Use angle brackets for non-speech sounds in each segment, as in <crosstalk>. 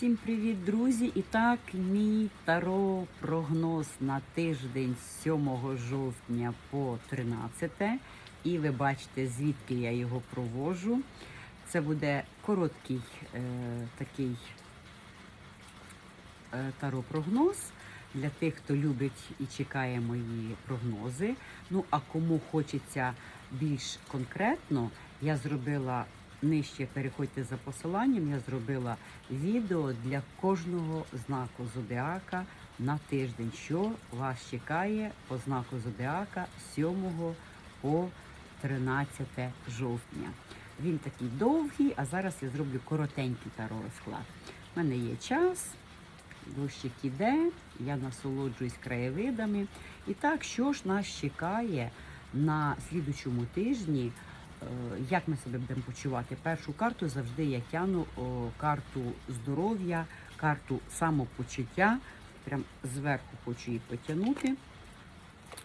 Всім привіт, друзі! І так, мій таро прогноз на тиждень 7 жовтня по 13. І ви бачите, звідки я його провожу. Це буде короткий е, такий е, таро-прогноз для тих, хто любить і чекає мої прогнози. Ну а кому хочеться більш конкретно, я зробила нижче. Переходьте за посиланням. Я зробила відео для кожного знаку зодіака на тиждень, що вас чекає по знаку зодіака 7 по 13 жовтня. Він такий довгий, а зараз я зроблю коротенький таро розклад. У мене є час, дощик іде, я насолоджуюсь краєвидами. І так, що ж нас чекає на слідучому тижні? Е, Як ми себе будемо почувати? Першу карту завжди я тяну карту здоров'я, карту самопочуття. Прям зверху хочу її потягнути.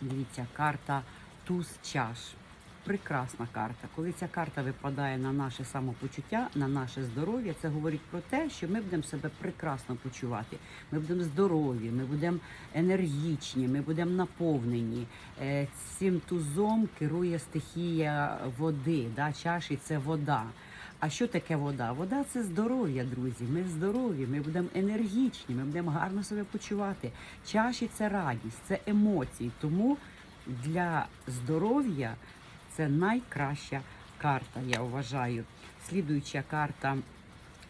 Дивіться, карта туз чаш. Прекрасна карта. Коли ця карта випадає на наше самопочуття, на наше здоров'я, це говорить про те, що ми будемо себе прекрасно почувати. Ми будемо здорові, ми будемо енергічні, ми будемо наповнені. Е, Цим тузом керує стихія води. Да? Чаші це вода. А що таке вода? Вода це здоров'я, друзі. Ми здорові, ми будемо енергічні, ми будемо гарно себе почувати. Чаші це радість, це емоції. Тому для здоров'я це найкраща карта, я вважаю. Слідуюча карта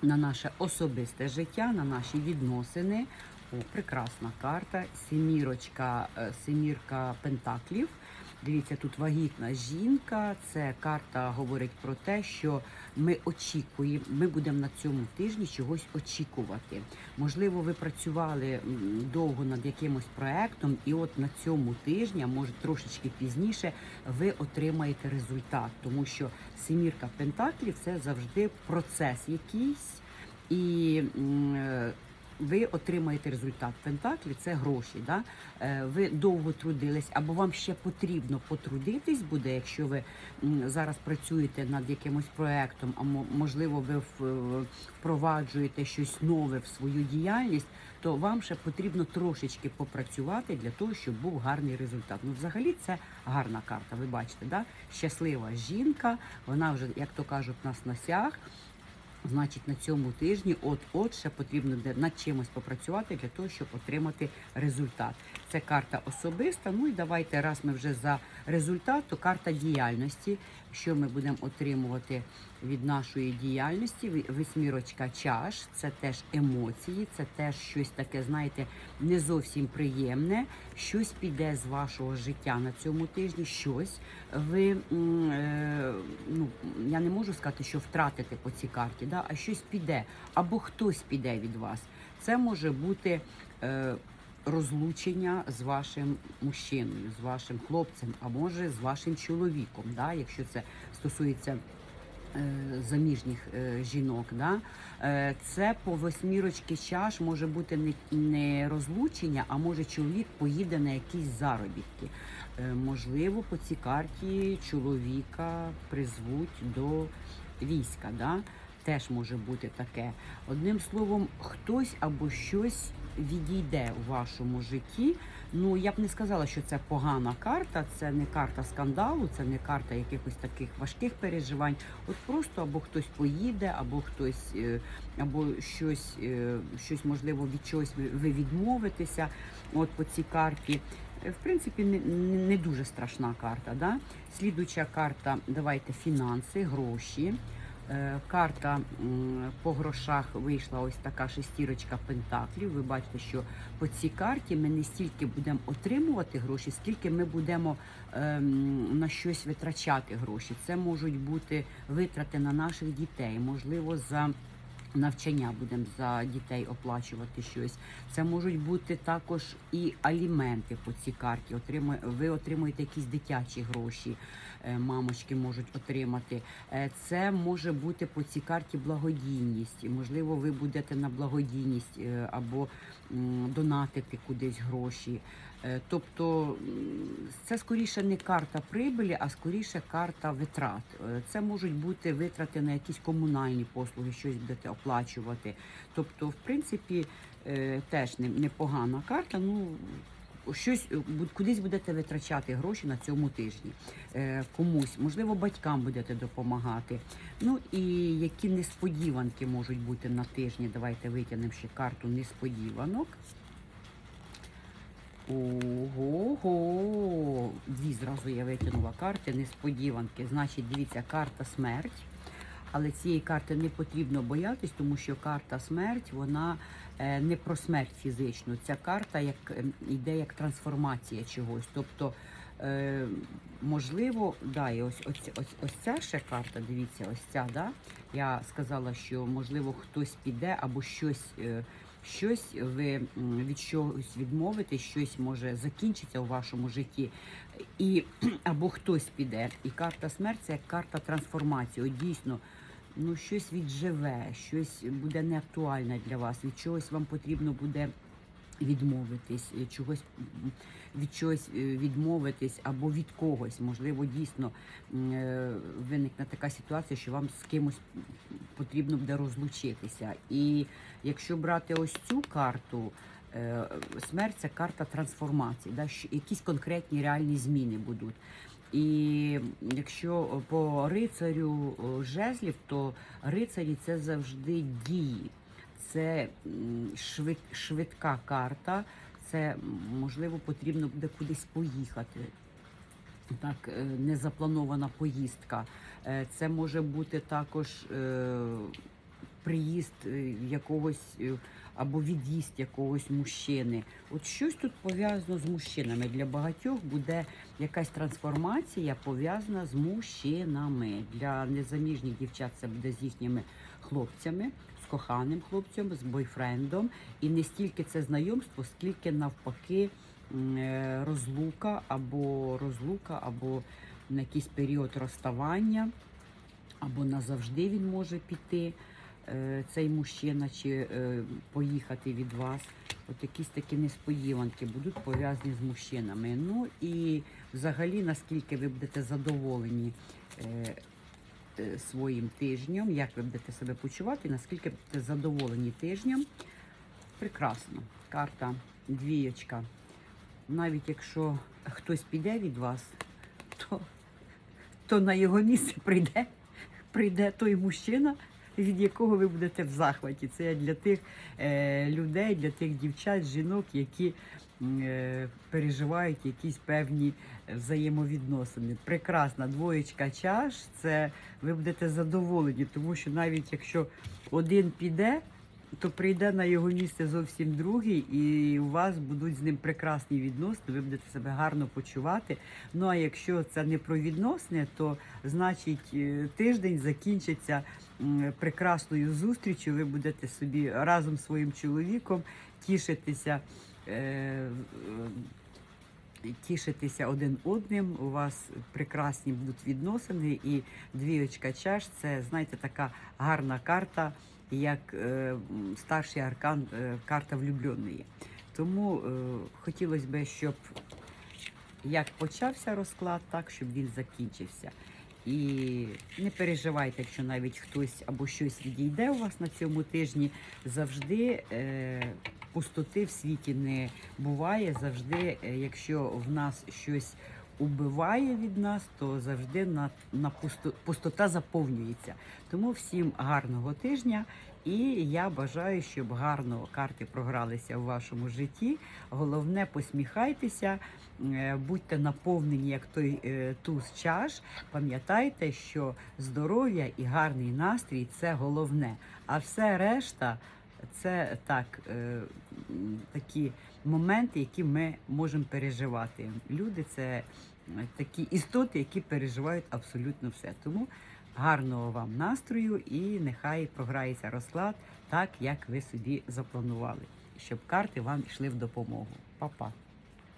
на наше особисте життя, на наші відносини. О, прекрасна карта. Семірочка, е, семірка пентаклів. Дивіться, тут вагітна жінка. Це карта говорить про те, що ми очікуємо, ми будемо на цьому тижні чогось очікувати. Можливо, ви працювали довго над якимось проектом, і от на цьому тижні, а може трошечки пізніше, ви отримаєте результат, тому що семірка пентаклів це завжди процес якийсь. І е, ви отримаєте результат. Пентаклі це гроші. Да? Е, Ви довго трудились, або вам ще потрібно потрудитись буде, якщо ви зараз працюєте над якимось проектом, а можливо, ви впроваджуєте щось нове в свою діяльність, то вам ще потрібно трошечки попрацювати для того, щоб був гарний результат. Ну, взагалі, це гарна карта. Ви бачите, да? щаслива жінка, вона вже, як то кажуть, на сносях. Значить, на цьому тижні от-от ще потрібно над чимось попрацювати для того, щоб отримати результат. Це карта особиста. Ну і давайте, раз ми вже за результат, то карта діяльності. Що ми будемо отримувати від нашої діяльності? Висмірочка чаш, це теж емоції, це теж щось таке, знаєте, не зовсім приємне. Щось піде з вашого життя на цьому тижні. Щось ви е, ну я не можу сказати, що втратите по цій карті, да, а щось піде, або хтось піде від вас. Це може бути. Е, Розлучення з вашим мужчиною, з вашим хлопцем, а може з вашим чоловіком, да, якщо це стосується заміжніх е, жінок. Да? Е, Це по восьмірочки чаш може бути не, розлучення, а може чоловік поїде на якісь заробітки. Е, Можливо, по цій карті чоловіка призвуть до війська. Да? Теж може бути таке. Одним словом, хтось або щось відійде у вашому житті. Ну, я б не сказала, що це погана карта, це не карта скандалу, це не карта якихось таких важких переживань. От просто або хтось поїде, або хтось, е, або щось, е, щось можливо від чогось ви- ви відмовитеся. От по цій карті. Е, В принципі, не- не дуже страшна карта. Да? Слідуюча карта, давайте фінанси, гроші. Е, Карта по грошах вийшла ось така шестірочка пентаклів. Ви бачите, що по цій карті ми не стільки будемо отримувати гроші, скільки ми будемо ем, на щось витрачати гроші. Це можуть бути витрати на наших дітей, можливо, за навчання будемо за дітей оплачувати щось. Це можуть бути також і аліменти по цій карті. Ви отримуєте якісь дитячі гроші, е, мамочки можуть отримати. Е, Це може бути по цій карті благодійність. Можливо, ви будете на благодійність е, або донатити кудись гроші. Тобто це скоріше не карта прибилі, а скоріше карта витрат. Це можуть бути витрати на якісь комунальні послуги, щось будете оплачувати. Тобто, в принципі, е, теж непогана карта. Ну, щось е, кудись будете витрачати гроші на цьому тижні. Е, Комусь, можливо, батькам будете допомагати. Ну і які несподіванки можуть бути на тижні. Давайте витягнемо ще карту несподіванок. Ого, дві зразу я витягнула карти несподіванки. Значить, дивіться, карта смерть. Але цієї карти не потрібно боятись, тому що карта смерть вона е, не про смерть фізичну. Ця карта як ем, йде як трансформація чогось. Тобто, е, можливо, да, і ось, ось, ось, ось ця ще карта, дивіться, ось ця, да? Я сказала, що можливо хтось піде або щось. е, Щось ви від чогось відмовитесь, щось може закінчиться у вашому житті, і <clears throat> або хтось піде. І карта смерть це як карта трансформації. От дійсно, ну щось відживе, щось буде неактуальне для вас. Від чогось вам потрібно буде відмовитись, е, чогось від чогось е, відмовитись або від когось. Можливо, дійсно е, виникне така ситуація, що вам з кимось потрібно буде розлучитися. І якщо брати ось цю карту. Смерть це карта трансформації, да, якісь конкретні реальні зміни будуть. І якщо по рицарю жезлів, то рицарі це завжди дії, це швид, швидка карта, це можливо потрібно буде кудись поїхати. Так, е, незапланована поїздка. Е, Це може бути також е, приїзд е, якогось е, або від'їзд якогось мужчини. От щось тут пов'язано з мужчинами. Для багатьох буде якась трансформація пов'язана з мужчинами. Для незаміжніх дівчат це буде з їхніми хлопцями, з коханим хлопцем, з бойфрендом. І не стільки це знайомство, скільки навпаки е, розлука або розлука, або на якийсь період розставання, або назавжди він може піти. Е, Цей мужчина чи е, поїхати від вас. От якісь такі несподіванки будуть пов'язані з мужчинами. Ну і взагалі, наскільки ви будете задоволені е, своїм тижнем, як ви будете себе почувати, наскільки будете задоволені тижнем. Прекрасно. Карта двієчка. Навіть якщо хтось піде від вас, то, то на його місце прийде, прийде той мужчина, від якого ви будете в захваті. Це для тих е, людей, для тих дівчат, жінок, які е, переживають якісь певні взаємовідносини. Прекрасна двоєчка чаш, це ви будете задоволені, тому що навіть якщо один піде, то прийде на його місце зовсім другий, і у вас будуть з ним прекрасні відносини, ви будете себе гарно почувати. Ну а якщо це не про відносини, то значить е, тиждень закінчиться прекрасною зустрічю. Ви будете собі разом з своїм чоловіком тішитися. е, Тішитися один одним, у вас прекрасні будуть відносини, і двіочка чаш це знаєте така гарна карта, як е, старший аркан, е, карта влюбленої. Тому е, хотілося б, щоб як почався розклад, так щоб він закінчився. І не переживайте, якщо навіть хтось або щось відійде у вас на цьому тижні. Завжди е, пустоти в світі не буває. Завжди, е, якщо в нас щось убиває від нас, то завжди на, на пусто, пустота заповнюється. Тому всім гарного тижня. І я бажаю, щоб гарно карти програлися в вашому житті. Головне, посміхайтеся, е, будьте наповнені, як той е, туз чаш. Пам'ятайте, що здоров'я і гарний настрій це головне. А все решта це так, е, такі моменти, які ми можемо переживати. Люди це е, такі істоти, які переживають абсолютно все. Тому гарного вам настрою і нехай програється розклад так, як ви собі запланували, щоб карти вам йшли в допомогу. Па-па!